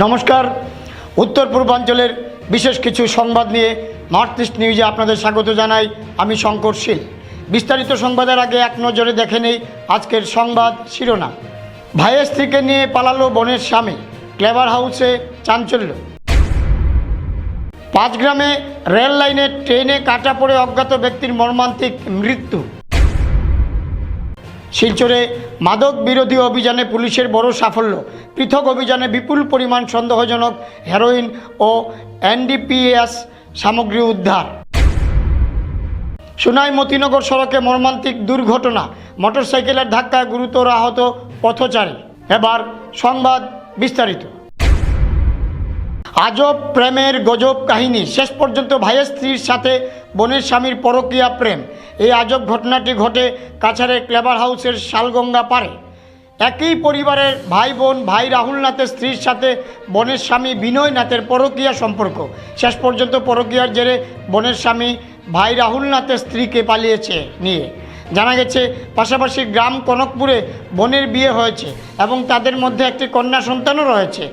নমস্কার। উত্তর পূর্বাঞ্চলের বিশেষ কিছু সংবাদ নিয়ে নর্থ ইস্ট নিউজে আপনাদের স্বাগত জানাই। আমি শঙ্কর শীল। বিস্তারিত সংবাদের আগে এক নজরে দেখে নেই আজকের সংবাদ শিরোনাম। ভাইয়ের স্ত্রীকে নিয়ে পালালো বোনের স্বামী। ক্লেভার হাউসে চাঞ্চল্য। পাঁচগ্রামে রেল লাইনে ট্রেনে কাটা পড়ে অজ্ঞাত ব্যক্তির মর্মান্তিক মৃত্যু। শিলচরে মাদক বিরোধী অভিযানে পুলিশের বড় সাফল্য। পৃথক অভিযানে বিপুল পরিমাণ সন্দেহজনক হেরোইন ও এনডিপিএস সামগ্রী উদ্ধার। সুনাই মতিনগর সড়কে মর্মান্তিক দুর্ঘটনা। মোটরসাইকেলের ধাক্কায় গুরুতর আহত পথচারী। এবার সংবাদ বিস্তারিত। আজব প্রেমের গজব কাহিনী। শেষ পর্যন্ত ভাইয়ের স্ত্রীর সাথে বোনের স্বামীর পরকীয়া প্রেম। এই আজব ঘটনাটি ঘটে কাছাড়ের ক্লেবার হাউসের শালগঙ্গা পারে একই পরিবারের ভাই বোন, ভাই রাহুল নাথের স্ত্রীর সাথে বোনের স্বামী বিনয় নাথের পরকীয়া সম্পর্ক। শেষ পর্যন্ত পরকীয়ার জেরে বোনের স্বামী ভাই রাহুল নাথের স্ত্রীকে পালিয়েছে নিয়ে। জানা গেছে, পাশাপাশি গ্রাম কনকপুরে বোনের বিয়ে হয়েছে এবং তাদের মধ্যে একটি কন্যা সন্তানও রয়েছে।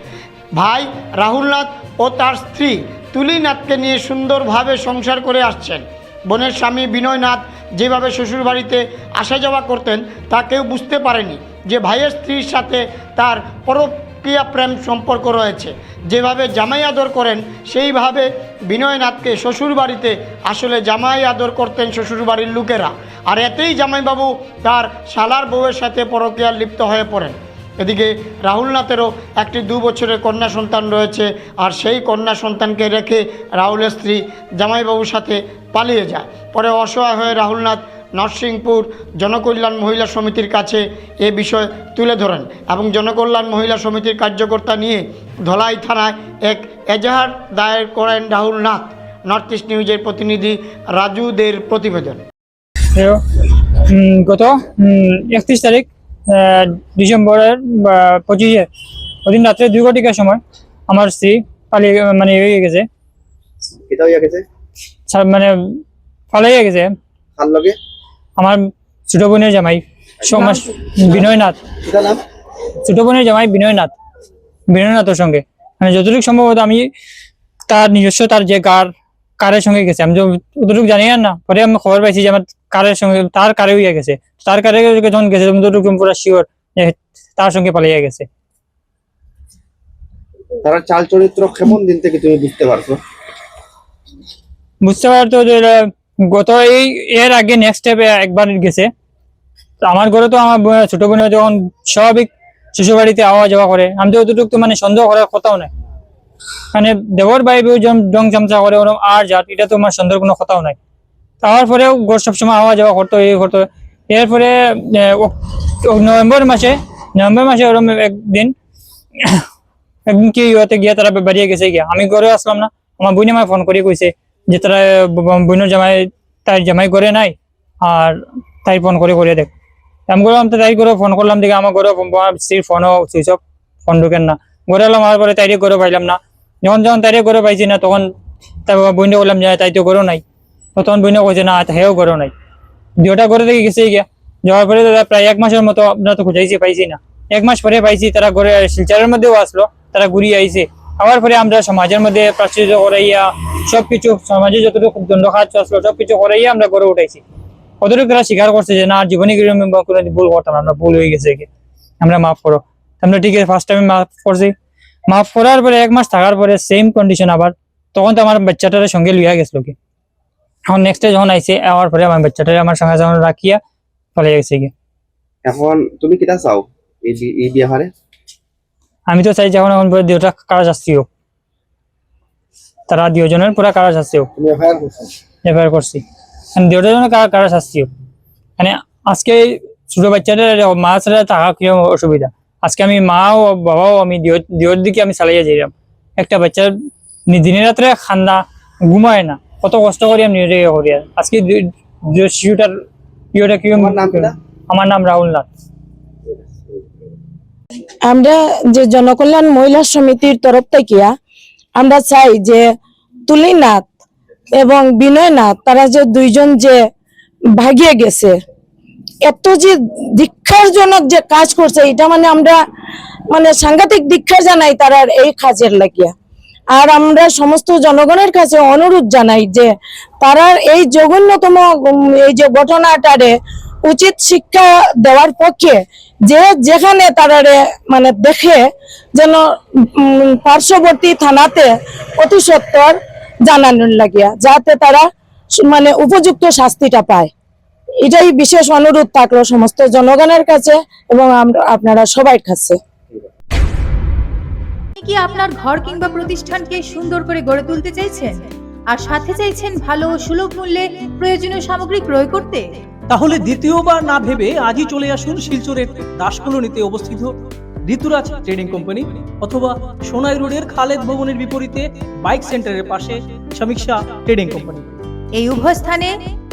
ভাই রাহুলনাথ ও তার স্ত্রী তুলিনাথকে নিয়ে সুন্দরভাবে সংসার করে আসছেন। বোনের স্বামী বিনয়নাথ যেভাবে শ্বশুরবাড়িতে আসা যাওয়া করতেন, তা কেউ বুঝতে পারেনি যে ভাইয়ের স্ত্রীর সাথে তার পরক্রিয়া প্রেম সম্পর্ক রয়েছে। যেভাবে জামাই আদর করেন, সেইভাবে বিনয়নাথকে শ্বশুরবাড়িতে আসলে জামাই আদর করতেন শ্বশুরবাড়ির লোকেরা। আর এতেই জামাইবাবু তার শালার বউয়ের সাথে পরকীয়ার লিপ্ত হয়ে পড়েন। এদিকে রাহুলনাথেরও একটি দু বছরের কন্যা সন্তান রয়েছে, আর সেই কন্যা সন্তানকে রেখে রাহুলের স্ত্রী জামাইবাবুর সাথে পালিয়ে যায়। পরে অসহায় হয়ে রাহুলনাথ নরসিংপুর জনকল্যাণ মহিলা সমিতির কাছে এ বিষয় তুলে ধরেন এবং জনকল্যাণ মহিলা সমিতির কার্যকর্তা নিয়ে ধলাই থানায় এক এজাহার দায়ের করেন রাহুল নাথ, নর্থ ইস্ট নিউজের প্রতিনিধি রাজুদের প্রতিবেদন। গত একত্রিশ তারিখ ডিসেম্বরের পঁচিশে ওদিন রাত্রে দুই ঘটিকার সময় আমার স্ত্রী পালিয়ে মানে হয়ে গেছে। মানে পালিয়ে গেছে। আমার ছোট বোনের জামাই সমাজ বিনয়নাথ। ছোট বোনের জামাই বিনয়নাথ। বিনয়নাথের সঙ্গে। মানে যতটুকু সম্ভবত আমি তার নিজস্ব তার যে কার কারের সঙ্গে গেছে। আমি যতটুকু জানি আর না পরে আমি খবর পাইছি যে আমার কারের সঙ্গে তার কারে হইয়া গেছে। তার কারে যখন গেছে আমি যতটুকু পুরো শিওর তার সঙ্গে পালিয়ে গেছে। তারা চাল চরিত্র কেমন দিন থেকে তুমি বুঝতে পারছ? বুঝতে পারতো যে গত এই এর আগে নেক্সট স্টেপে একবার গেছে। তো আমার ঘরে তো আমার ছোট বোন যখন স্বাভাবিক শ্বশুর বাড়িতে আওয়া যাওয়া করে আমি তো অতটুকু তো মানে সন্দেহ করার কথাও নাই। মানে দেবর যেমন ডং চামচা করে ওরকম আর জাত, এটা তো আমার সন্দেহের কোনো কথাও নাই। তার পরেও ঘর সবসময় আওয়া যাওয়া করতো, এই করতো। এরপরে নভেম্বর মাসে নভেম্বর মাসে ওরকম একদিন একদিন কি হতে গিয়া তারা বাড়িয়ে গেছে গিয়া। আমি ঘরে আসলাম না, আমার বোন আমায় ফোন করে কইছে যে তারা বোনের জামাই তার জামাই করে নাই, আর তাই ফোন করে করে দেখ। আমি করলাম তো তাই করে, ফোন করলাম দেখে, আমার ঘরে স্ত্রীর ফোনও সুইচ অফ, ফোন ঢুকেন না। ঘরে এলাম, আমার পরে তাইরে করে পাইলাম না। যখন যখন তাইরে করে পাইছি না, তখন তাই বোনটা বললাম, যে, তাই তো করো নাই। তখন বোনে কইছে, না হেও করো নাই। দুটা করে দেখে গেছে গিয়া। যাওয়ার পরে তারা প্রায় এক মাসের মতো আমরা তো খুঁজাইছি, পাইছি না। এক মাস পরে পাইছি, তারা ঘরে শিলচারের মধ্যেও আসলো, তারা ঘুরিয়ে আইছে। আবার পরে আমরা সমাজের মধ্যে প্রাচুর্য করাইয়া, সবকিছু, সমাজে যতটুকু দণ্ড খাচ্ছ আসলো, সবকিছু করাইয়া আমরা গড়ে উঠাইছি। কতটুকু তারা স্বীকার করছে যে, না, জীবনে কোনো ভুল করতাম আমরা ভুল হয়ে গেছে আমরা মাফ করো। আমরা ঠিক আছে ফার্স্ট টাইম মাফ করছি। মাফ করার পরে এক মাস থাকার পরে সেম কন্ডিশন আবার তখন তো আমার বাচ্চাটার সঙ্গে লইয়া গেছিল কি। এখন নেক্সট ডে যখন আইছে আওয়ার পরে আমার বাচ্চাটারে আমার সঙ্গে যখন রাখিয়া চলে গেছে কি এখন তুমি কিটা চাও এই বি- এই বিয়াহারে আমি তো চাই যখন এখন পরে দুটা কারা শাস্তি হোক। তারা দুজনের পুরা কারা শাস্তি হোক। এফআইআর করছ? এফআইআর করছি। মানে দুটা জনের কারা কারা শাস্তি হোক। মানে আজকে ছোট বাচ্চাদের মা ছাড়া থাকা কি অসুবিধা। আজকে আমি মা ও বাবাও আমি দিওর দিকে আমি চালাইয়া যাইলাম একটা বাচ্চার নি- দিনে রাত্রে খান্না ঘুমায় না। কত কষ্ট করি আমি নিজে করি আজকে শিশুটার ইয়েটা কি আমার নাম রাহুল নাথ। আমরা যে জনকল্যাণ মহিলা সমিতির তরফ থেকে আমরা চাই যে তুলিনাথ এবং বিনয়নাথ তারা যে দুইজন যে ভাগিয়ে গেছে এত যে ধিক্ষারজনক যে কাজ করছে, এটা মানে আমরা মানে সাংঘাতিক দীক্ষা জানাই তারার এই কাজের লাগিয়া। আর আমরা সমস্ত জনগণের কাছে অনুরোধ জানাই যে তারার এই জঘন্যতম এই যে ঘটনাটারে উচিত শিক্ষা দেওয়ার পক্ষে যে যেখানে তারারে মানে দেখে যেন পার্শ্ববর্তী থানাতে অতি সত্তর জানানোর লাগিয়া, যাতে তারা মানে উপযুক্ত শাস্তিটা পায়। এটাই বিশেষ অনুরোধ থাকল সমস্ত জনগণের কাছে এবং আমরা আপনারা সবার কাছে। কি আপনার ঘর কিংবা প্রতিষ্ঠানকে সুন্দর করে গড়ে তুলতে চাইছেন? আর সাথে চাইছেন ভালো ও সুলভ মূল্যে প্রয়োজনীয় সামগ্রী ক্রয় করতে? তাহলে দ্বিতীয়বার না ভেবে আজই চলে আসুন শিলচরের দাসকলোনিতে অবস্থিত ঋতুরাজ ট্রেডিং কোম্পানি অথবা সোনাই রোডের খালেদ ভবনের বিপরীতে বাইক সেন্টারের পাশে সমীক্ষা ট্রেডিং কোম্পানি। এই উভয় স্থানে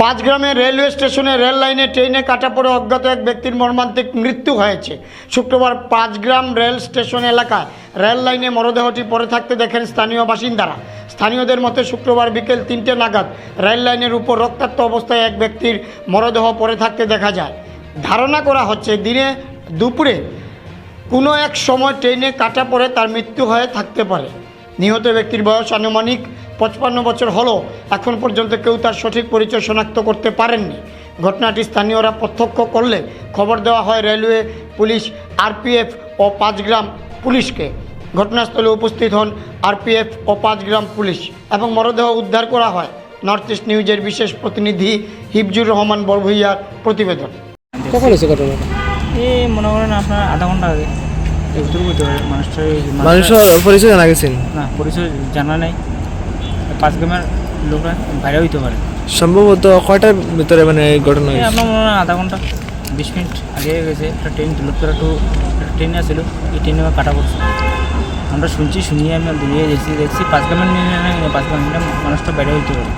পাঁচগ্রামে রেলওয়ে স্টেশনে রেল লাইনে ট্রেনে কাটা পড়ে অজ্ঞাত এক ব্যক্তির মর্মান্তিক মৃত্যু হয়েছে। শুক্রবার পাঁচগ্রাম রেল স্টেশন এলাকায় রেল লাইনে মরদেহটি পড়ে থাকতে দেখেন স্থানীয় বাসিন্দারা। স্থানীয়দের মতে শুক্রবার বিকেল তিনটে নাগাদ রেল লাইনের উপর রক্তাক্ত অবস্থায় এক ব্যক্তির মরদেহ পড়ে থাকতে দেখা যায়। ধারণা করা হচ্ছে দিনে দুপুরে কোনো এক সময় ট্রেনে কাটা পড়ে তার মৃত্যু হয়ে থাকতে পারে। নিহত ব্যক্তির বয়স আনুমানিক পঁচপান্ন বছর হলেও এখন পর্যন্ত কেউ তার সঠিক পরিচয় শনাক্ত করতে পারেননি। ঘটনাটি স্থানীয়রা প্রত্যক্ষ করলে খবর দেওয়া হয় রেলওয়ে পুলিশ আরপিএফ ও পাঁচগ্রাম পুলিশকে। ঘটনাস্থলে উপস্থিত হন আরপিএফ ও পাঁচগ্রাম পুলিশ এবং মরদেহ উদ্ধার করা হয়। নর্থ ইস্ট নিউজের বিশেষ প্রতিনিধি হিফজুর রহমান বড়ভূইয়ার প্রতিবেদন। কখন হয়েছে ঘটনাটা? এই মনে করেন আপনার আধা ঘণ্টা আগে। পারে মানুষটা মানুষের পরিচয় জানা গেছেন? না পরিচয় জানা নেই। পাঁচ গ্রামের লোকরা বাইরে হইতে পারে। সম্ভবত কয়টার ভিতরে মানে ঘটনা হয়েছে? আপনার মনে হয় আধা ঘণ্টা বিশ মিনিট আগে গেছে একটা ট্রেন লোকরা একটু ট্রেন আসছিল এই ট্রেনে আমার কাটা পড়ছে। আমরা শুনছি শুনিয়ে আমি দিয়ে দেখছি দেখছি পাঁচ গ্রামের নিয়ে পাঁচ গ্রামের মানুষটা বাইরে হইতে পারে।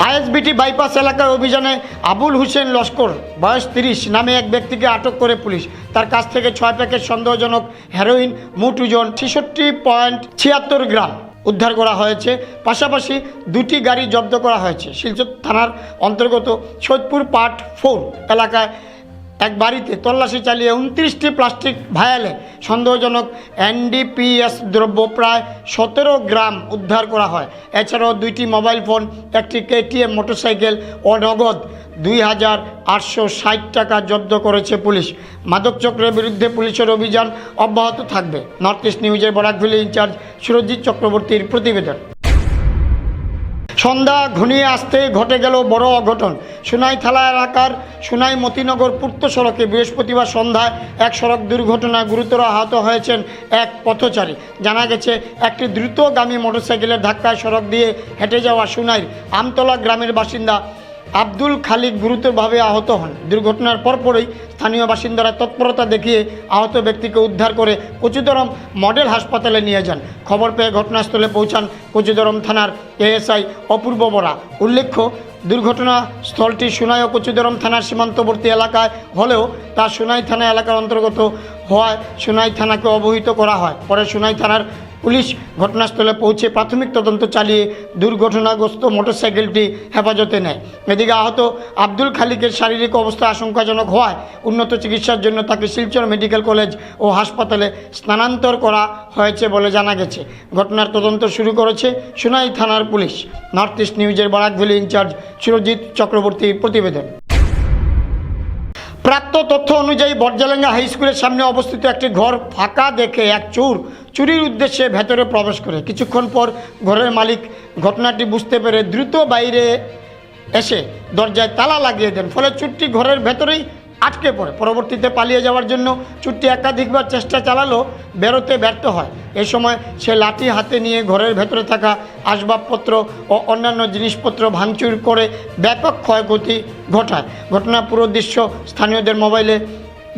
আইএসবিটি বাইপাস এলাকার অভিযানে আবুল হোসেন লস্কর, বয়স তিরিশ, নামে এক ব্যক্তিকে আটক করে পুলিশ। তার কাছ থেকে ছয় প্যাকেট সন্দেহজনক হেরোইন, মোট ওজন ছেষট্টি পয়েন্ট ছিয়াত্তর গ্রাম উদ্ধার করা হয়েছে। পাশাপাশি দুটি গাড়ি জব্দ করা হয়েছে। শিলচর থানার অন্তর্গত সৈদপুর পার্ট ফোর এলাকায় এক বাড়িতে তল্লাশি চালিয়ে উনত্রিশটি প্লাস্টিক ভায়ালে সন্দেহজনক এনডিপিএস দ্রব্য প্রায় সতেরো গ্রাম উদ্ধার করা হয়। এছাড়াও দুইটি মোবাইল ফোন, একটি কেটিএম মোটরসাইকেল ও নগদ দুই হাজার আটশো ষাট টাকা জব্দ করেছে পুলিশ। মাদক চক্রের বিরুদ্ধে পুলিশের অভিযান অব্যাহত থাকবে। নর্থ ইস্ট নিউজের বরাকভ্যালি ইনচার্জ সুরজিৎ চক্রবর্তীর প্রতিবেদন। সন্ধ্যা ঘনিয়ে আসতে ঘটে গেল বড় অঘটন। সুনাই থালা এলাকার সুনাই মতিনগর পূর্ত সড়কে বৃহস্পতিবার সন্ধ্যায় এক সড়ক দুর্ঘটনায় গুরুতর আহত হয়েছেন এক পথচারী। জানা গেছে, একটি দ্রুতগামী মোটরসাইকেলের ধাক্কায় সড়ক দিয়ে হেঁটে যাওয়া সুনাইর আমতলা গ্রামের বাসিন্দা আব্দুল খালিক গুরুতরভাবে আহত হন। দুর্ঘটনার পরপরই স্থানীয় বাসিন্দারা তৎপরতা দেখিয়ে আহত ব্যক্তিকে উদ্ধার করে কচুদরম মডেল হাসপাতালে নিয়ে যান। খবর পেয়ে ঘটনাস্থলে পৌঁছান কচুদরম থানার এএসআই অপূর্ব বরা। উল্লেখ্য দুর্ঘটনা স্থলটি সুনাই ও কচুদরম থানার সীমান্তবর্তী এলাকায় হলেও তা সুনাই থানা এলাকার অন্তর্গত হওয়ায় সুনাই থানাকে অবহিত করা হয়। পরে সুনাই থানার পুলিশ ঘটনাস্থলে পৌঁছে প্রাথমিক তদন্ত চালিয়ে দুর্ঘটনাগ্রস্ত মোটরসাইকেলটি হেফাজতে নেয়। এদিকে আহত আব্দুল খালিকের শারীরিক অবস্থা আশঙ্কাজনক হওয়ায় উন্নত চিকিৎসার জন্য তাকে শিলচর মেডিকেল কলেজ ও হাসপাতালে স্থানান্তর করা হয়েছে বলে জানা গেছে। ঘটনার তদন্ত শুরু করেছে সুনাই থানার পুলিশ। নর্থ ইস্ট নিউজের বারাকভ্যালি ইনচার্জ সুরজিৎ চক্রবর্তীর প্রতিবেদন। প্রাপ্ত তথ্য অনুযায়ী বর্জালেঙ্গা হাই স্কুলের সামনে অবস্থিত একটি ঘর ফাঁকা দেখে এক চোর চুরির উদ্দেশ্যে ভেতরে প্রবেশ করে। কিছুক্ষণ পর ঘরের মালিক ঘটনাটি বুঝতে পেরে দ্রুত বাইরে এসে দরজায় তালা লাগিয়ে দেন। ফলে চুরটি ঘরের ভেতরেই আটকে পড়ে। পরবর্তীতে পালিয়ে যাওয়ার জন্য চুরটি একাধিকবার চেষ্টা চালালো, বেরোতে ব্যর্থ হয়। এ সময় সে লাঠি হাতে নিয়ে ঘরের ভেতরে থাকা আসবাবপত্র ও অন্যান্য জিনিসপত্র ভাঙচুর করে ব্যাপক ক্ষয়ক্ষতি ঘটায়। ঘটনা পুরো দৃশ্য স্থানীয়দের মোবাইলে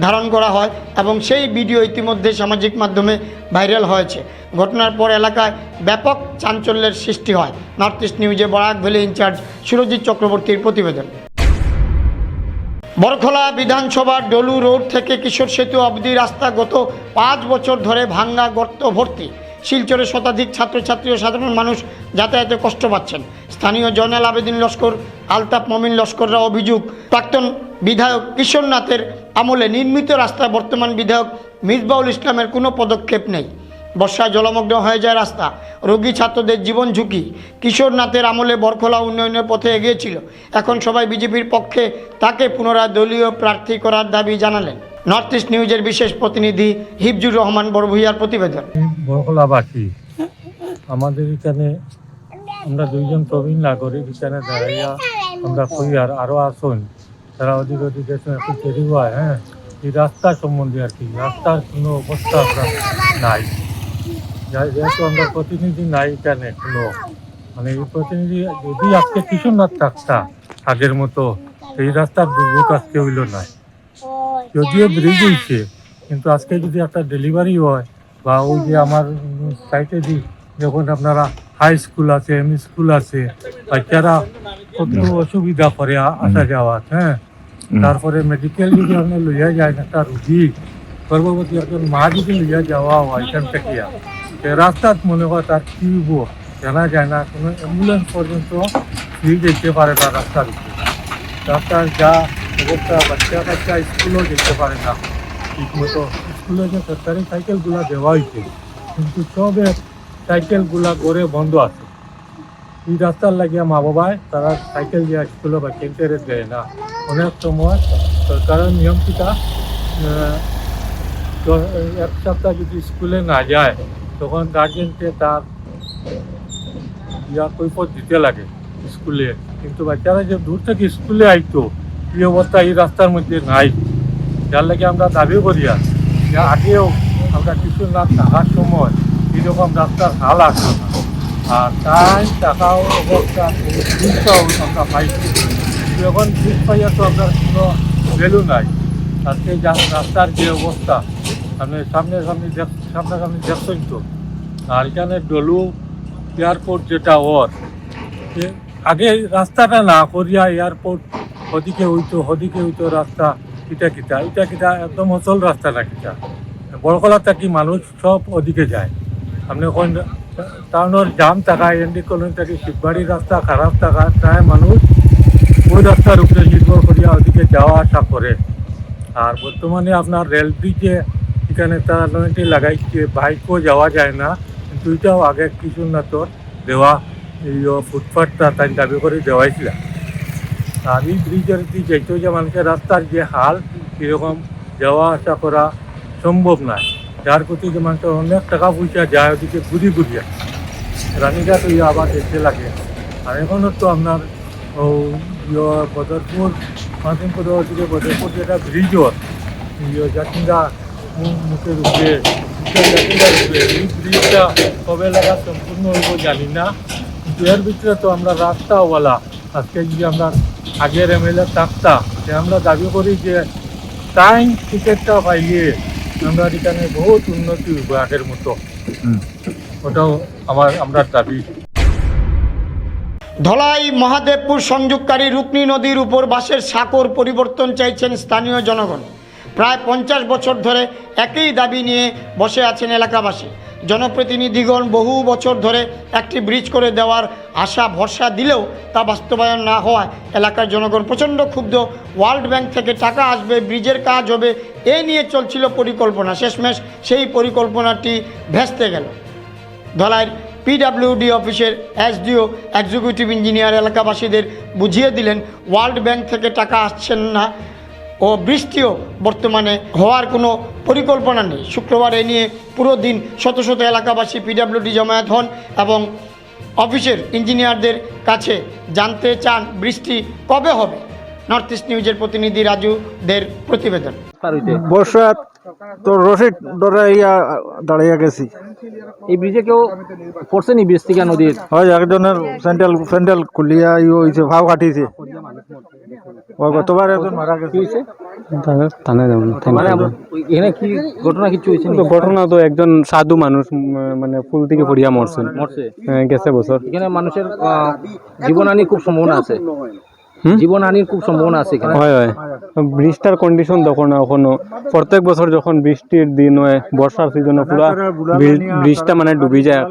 ধারণ করা হয় এবং সেই ভিডিও ইতিমধ্যে সামাজিক মাধ্যমে ভাইরাল হয়েছে। ঘটনার পর এলাকায় ব্যাপক চাঞ্চল্যের সৃষ্টি হয়। নর্থ ইস্ট নিউজে বরাক ভ্যালি ইনচার্জ সুরজিৎ চক্রবর্তীর প্রতিবেদন। বরখলা বিধানসভার ডলু রোড থেকে কিশোর সেতু অবধি রাস্তা গত পাঁচ বছর ধরে ভাঙ্গা গর্ত ভর্তি। শিলচরে শতাধিক ছাত্রছাত্রী ও সাধারণ মানুষ যাতায়াতে কষ্ট পাচ্ছেন। স্থানীয় জয়নাল আবেদিন লস্কর, আলতাফ মমিন লস্কররা অভিযোগ, প্রাক্তন বিধায়ক কিশোরনাথের আমলে নির্মিত রাস্তায় বর্তমান বিধায়ক মিসবাউল ইসলামের কোনো পদক্ষেপ নেই। বর্ষায় জলমগ্ন হয়ে যায় রাস্তা। রোগী ছাত্রদের জীবন ঝুঁকি। কিশোরনাথের আমলে বরখলা উন্নয়নের পথে এগিয়েছিল এখন সবাই বিজেপির পক্ষে তাকে পুনরায় দলীয় প্রার্থী করার দাবি জানালেন। নর্থ ইস্ট নিউজের বিশেষ প্রতিনিধি হিফজুর রহমান বড়ভূইয়ার প্রতিবেদন। আমাদের এখানে আমরা দুইজন প্রবীণ নাগরিক এখানে দাঁড়াইয়া আমরা কই আর আরও আসুন। তারা অধিক অধিক একটু হয় হ্যাঁ? এই রাস্তা সম্বন্ধে আর কি, রাস্তার কোনো অবস্থা আমরা নাই। যেহেতু আমরা প্রতিনিধি নাই এখানে কোনো। মানে এই প্রতিনিধি যদি আজকে কিছু না থাকতা আগের মতো এই রাস্তার দুর্ভোগ আজকে হইল নাই যদিও ব্রিজ হয়েছে কিন্তু আজকে যদি একটা ডেলিভারি হয়, বা ওই যে আমার সাইটে দি, যখন আপনারা হাই স্কুল আছে এম স্কুল আছে। বাচ্চারা কত অসুবিধা করে আ- আসা যাওয়া হ্যাঁ। তারপরে মেডিকেল যদি আপনি লইয়া যায় একটা রুগী গর্ভবতী একজন মা যদি লইয়া যাওয়া হয় এখান থেকে সে রাস্তাত মনে হয় তার কি হইব জানা যায় না। কোনো অ্যাম্বুলেন্স পর্যন্ত ফ্রি যেতে পারে না রাস্তার উপরে। রাস্তার যা অবস্থা বাচ্চা বাচ্চা স্কুলও যেতে পারে না। ঠিক মতো স্কুলে যে সরকারি সাইকেলগুলো দেওয়া হয়েছে কিন্তু সবে সাইকেলগুলা গড়ে বন্ধ আছে। এই রাস্তার লাগিয়া মা বাবায় তারা সাইকেল দিয়ে স্কুলে বা কেন্টারে দেয় না। অনেক সময় সরকারের নিয়ম কিটা এক সপ্তাহ যদি স্কুলে না যায়, তখন গার্জেনকে তার ইয়া কৈফত দিতে লাগে স্কুলে। কিন্তু বাচ্চারা যে দূর থেকে স্কুলে আইতো, এই অবস্থা এই রাস্তার মধ্যে নাই। যার লাগে আমরা দাবি করি আর আগেও আমরা কিছু না থাকার সময় এরকম রাস্তার হাল আসলো না আর তাই টাকাও অবস্থা ব্রিজটাও আমরা পাইছি। এখন ব্রিজ পাইয়া তো আপনার কোনো ভ্যালু নাই। আজকে যা রাস্তার যে অবস্থা আপনি সামনে সামনে দেখ- সামনাসামনি দেখছেন তো? আর এখানে ডলু এয়ারপোর্ট যেটা ওর আগে রাস্তাটা না করিয়া এয়ারপোর্ট, ওদিকে হইতো ওদিকে হইতো রাস্তা কিটা কিটা, এটা কিটা, একদম অচল রাস্তা না কিটা। বড়কলা থাকি মানুষ সব ওদিকে যায়। আপনি কোন টাউনের জাম থাকা, এনডি কলোনি থাকি শিববাড়ির রাস্তা, খারাপ থাকা, প্রায় মানুষ ওই রাস্তার উপরে নির্ভর করিয়া ওদিকে যাওয়া আসা করে। আর বর্তমানে আপনার রেল ব্রিজে এখানে তারা নয়টি লাগাইছে, বাইকও যাওয়া যায় না কিন্তু এটাও আগে কিছু না তোর দেওয়া, এই ফুটপাথটা তাই দাবি করে দেওয়াইছিল। আর এই ব্রিজের কি যেত যে মানুষের রাস্তার যে হাল, এরকম যাওয়া আসা করা সম্ভব নয়। যার প্রতি মানুষের অনেক টাকা পয়সা যায় ওদিকে ঘুরি ঘুরিয়া রানীঘাট ওই আবার দেখতে লাগে আর এখনও তো আপনার ও বদরপুর মাসিমপুর ওদিকে বদরপুর যেটা ব্রিজ ওর জাতিঙ্গা মুখের উপরে এই ব্রিজটা কবে লাগা সম্পূর্ণ হইব জানি না কিন্তু এর ভিতরে তো আমরা রাস্তাওয়ালা আজকে যদি আমরা আগের এম এল এ থাকতাম যে আমরা দাবি করি যে টাইম টিকিটটা পাইলে আমরা এখানে বহুত উন্নতি হইব আগের মতো। ওটাও আমার আমরা দাবি। ধলাই মহাদেবপুর সংযোগকারী রুকনি নদীর উপর বাসের সাঁকোর পরিবর্তন চাইছেন স্থানীয় জনগণ। প্রায় পঞ্চাশ বছর ধরে একই দাবি নিয়ে বসে আছেন এলাকাবাসী। জনপ্রতিনিধিগণ বহু বছর ধরে একটি ব্রিজ করে দেওয়ার আশা, ভরসা দিলেও তা বাস্তবায়ন না হওয়ায় এলাকার জনগণ প্রচণ্ড ক্ষুব্ধ। ওয়ার্ল্ড ব্যাংক থেকে টাকা আসবে, ব্রিজের কাজ হবে, এ নিয়ে চলছিল পরিকল্পনা। শেষমেশ সেই পরিকল্পনাটি ভেস্তে গেল। ধলাইয়ের পিডাব্লিউডি অফিসের এসডিও এক্সিকিউটিভ ইঞ্জিনিয়ার এলাকাবাসীদের বুঝিয়ে দিলেন, ওয়ার্ল্ড ব্যাংক থেকে টাকা আসছেন না। ও বৃষ্টিও বর্তমানে হওয়ার কোনো পরিকল্পনা নেই। শুক্রবার এ নিয়ে পুরো দিন শত শত এলাকাবাসী পিডাব্লিউডি জমায়েত হন এবং অফিসের ইঞ্জিনিয়ারদের কাছে জানতে চান বৃষ্টি কবে হবে। নর্থ ইস্ট নিউজের প্রতিনিধি রাজুদের প্রতিবেদন। বর্ষাত তো রসিদ ধরে ইয়া দাঁড়িয়ে গেছি। এই ব্রিজে কেউ পড়ছে নি বৃষ্টিকা নদীর? হয় একজনের স্যান্ডেল স্যান্ডেল খুলিয়া ইয়ে হয়েছে ভাও কাটিছে। ও গতবার একজন মারা গেছে। থানায় যাব মানে আমরা- এখানে কি ঘটনা কিছু হয়েছে ঘটনা তো একজন সাধু মানুষ মানে ফুল থেকে পড়িয়া মরছেন মরছে? হ্যাঁ, গেছে বছর। এখানে মানুষের আহ, জীবনহানির খুব সম্ভাবনা আছে? জীবনহানির খুব সম্ভাবনা আছে এখানে। হয় হয়। বৃষ্টির কন্ডিশন তখন এখনও। প্রত্যেক বছর যখন বৃষ্টির দিন হয় বর্ষার সিজনে পুরা বৃষ্টিটা মানে ডুবি যায়।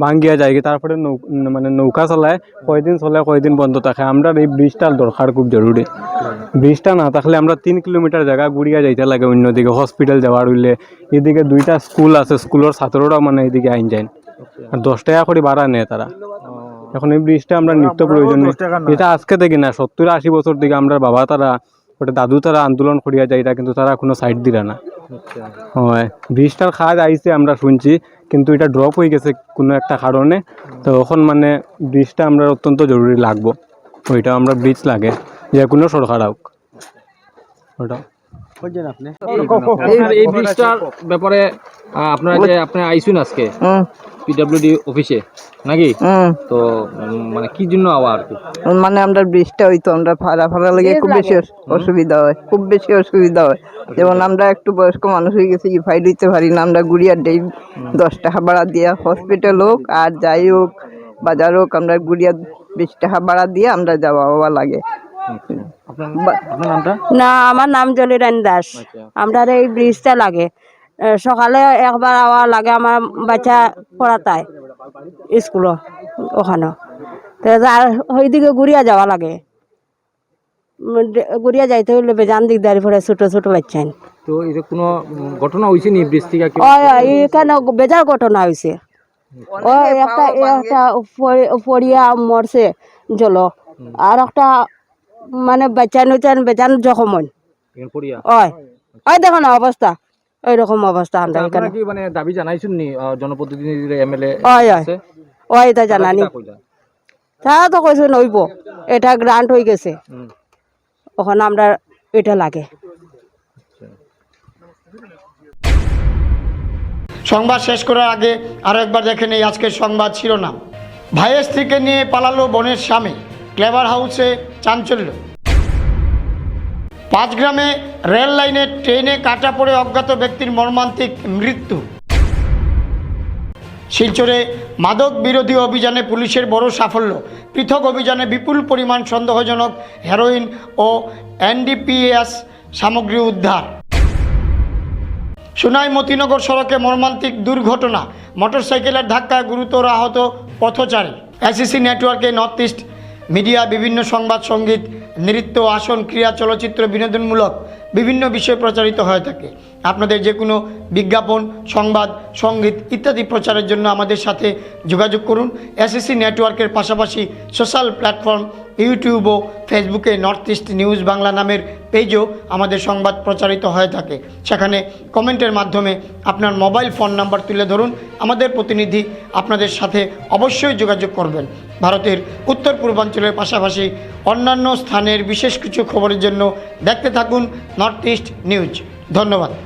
ভাঙ্গিয়া যায় তারপরে নৌ- মানে নৌকা চলায় কয়দিন চলে কয়দিন বন্ধ থাকে। আমরা এই ব্রিজটার দরকার খুব জরুরি। ব্রিজটা না থাকলে আমরা তিন কিলোমিটার জায়গা ঘুরিয়া যাইতে লাগে অন্যদিকে হসপিটাল যাওয়ার হইলে। এদিকে দুইটা স্কুল আছে স্কুলের ছাত্ররাও মানে এদিকে আইন যায় আর দশ টাকা করে ভাড়া নেয় তারা। এখন এই ব্রিজটা আমরা নিত্য প্রয়োজন এটা আজকে থেকে না সত্তর আশি বছর থেকে আমরা বাবা তারা ওটা দাদু তারা আন্দোলন করিয়া যায় এটা কিন্তু তারা কোনো সাইড দিলা না। হয় ব্রিজটার কাজ আইছে আমরা শুনছি কিন্তু এটা ড্রপ হয়ে গেছে কোনো একটা কারণে। তো এখন মানে ব্রিজটা আমরা অত্যন্ত জরুরি লাগবো। ওইটা আমরা ব্রিজ লাগে যে কোনো সরকার হোক। ওটা। আপনার এই ব্রিজটার ব্যাপারে আপনারা যে আপনি আইসুন আজকে? পিডব্লিউডি অফিসে নাকি? তো মানে কি জন্য কি মানে আমরা বৃষ্টি হইতো আমরা ভাড়া ভাড়া লাগে খুব বেশি অসুবিধা হয় খুব বেশি অসুবিধা হয়। যেমন আমরা একটু বয়স্ক মানুষ হয়ে গেছি ফাই দিতে পারি না আমরা গুড়িয়ার দেই দশ টাকা ভাড়া দিয়া হসপিটাল হোক আর যাই হোক বাজার হোক আমরা গুড়িয়া বিশ টাকা ভাড়া দিয়ে আমরা যাওয়া হওয়া লাগে। নামটা? না আমার নাম জলিরান দাস। আমরা এই ব্রিজটা লাগে। সকালে একবার আওয়া লাগে আমার বাচ্চা পড়াতায় স্কুলও ওখানে। তো আর ওইদিকে ঘুরিয়া যাওয়া লাগে। ঘুরিয়া যাইতে হইলে বেজান দিক দাঁড়িয়ে পড়ে ছোট ছোট বাচ্চান তো এটা কোনো ঘটনা হয়েছে নি ওই এখানে বেজার ঘটনা হয়েছে ওই একটা একটা পড়িয়া মরছে জল। আর একটা মানে বাচ্চা নুচান বেজান জখম ওই ওই দেখো না অবস্থা। ওই রকম অবস্থা আমরা এখানে। কি মানে দাবি জানাইছেন নি আহ, জনপ্রতিনিধির এমএলএ ওই ওই এটা জানানি। তা তো কইছে নইব এটা গ্রান্ট হয়ে গেছে। ওখানে আমরা এটা লাগে। সংবাদ শেষ করার আগে আরও একবার দেখে নেই আজকের সংবাদ শিরোনাম। ভাইয়ের স্ত্রীকে নিয়ে পালালো বোনের স্বামী। ক্লেভার হাউসে চাঞ্চল্য। পাঁচগ্রামে রেল লাইনে ট্রেনে কাটা পড়ে অজ্ঞাত ব্যক্তির মর্মান্তিক মৃত্যু। শিলচরে মাদক বিরোধী অভিযানে পুলিশের বড় সাফল্য। পৃথক অভিযানে বিপুল পরিমাণ সন্দেহজনক হেরোইন ও এনডিপিএস সামগ্রী উদ্ধার। সুনাই মতিনগর সড়কে মর্মান্তিক দুর্ঘটনা। মোটরসাইকেলের ধাক্কায় গুরুতর আহত পথচারী। এসিসি নেটওয়ার্কে নর্থ ইস্ট মিডিয়া বিভিন্ন সংবাদ সংগীত নৃত্য, আসন, ক্রিয়া, চলচ্চিত্র, বিনোদনমূলক বিভিন্ন বিষয় প্রচারিত হয়ে থাকে। আপনাদের যে কোনো বিজ্ঞাপন, সংবাদ, সংগীত ইত্যাদি প্রচারের জন্য আমাদের সাথে যোগাযোগ করুন। এসএসসি নেটওয়ার্কের পাশাপাশি সোশ্যাল প্ল্যাটফর্ম ইউটিউব ও ফেসবুকে নর্থ ইস্ট নিউজ বাংলা নামের পেজও আমাদের সংবাদ প্রচারিত হয়ে থাকে। সেখানে কমেন্টের মাধ্যমে আপনার মোবাইল ফোন নাম্বার তুলে ধরুন। আমাদের প্রতিনিধি আপনাদের সাথে অবশ্যই যোগাযোগ করবেন। ভারতের উত্তর পূর্বাঞ্চলের পাশাপাশি অন্যান্য স্থানের বিশেষ কিছু খবরের জন্য দেখতে থাকুন নর্থ ইস্ট নিউজ। ধন্যবাদ।